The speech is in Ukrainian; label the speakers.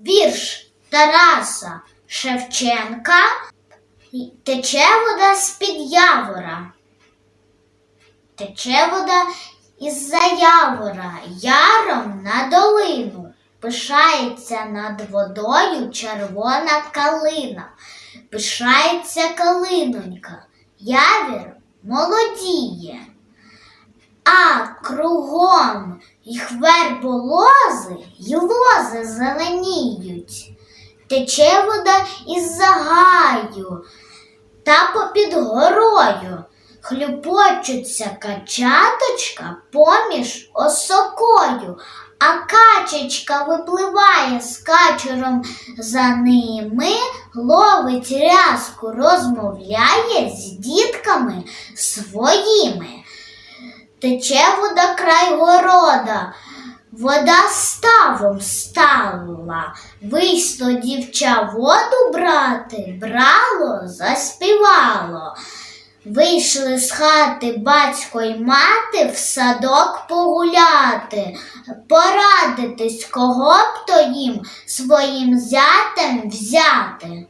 Speaker 1: Вірш Тараса Шевченка Тече вода з-під явора. Тече вода із-за явора, яром на долину. Пишається над водою червона калина. Пишається калинонька, явір молодіє. А кругом їх верболози й лози зеленіють. Тече вода із загаю та попід горою. Хлюпочуться качаточка поміж осокою, а качечка випливає з качером за ними, ловить рязку, розмовляє з дітками своїми. Тече вода край города, вода ставом стала. Вийшло дівча воду брати, брало, заспівало. Вийшли з хати батько й мати в садок погуляти, порадитись, кого б то їм своїм зятем взяти.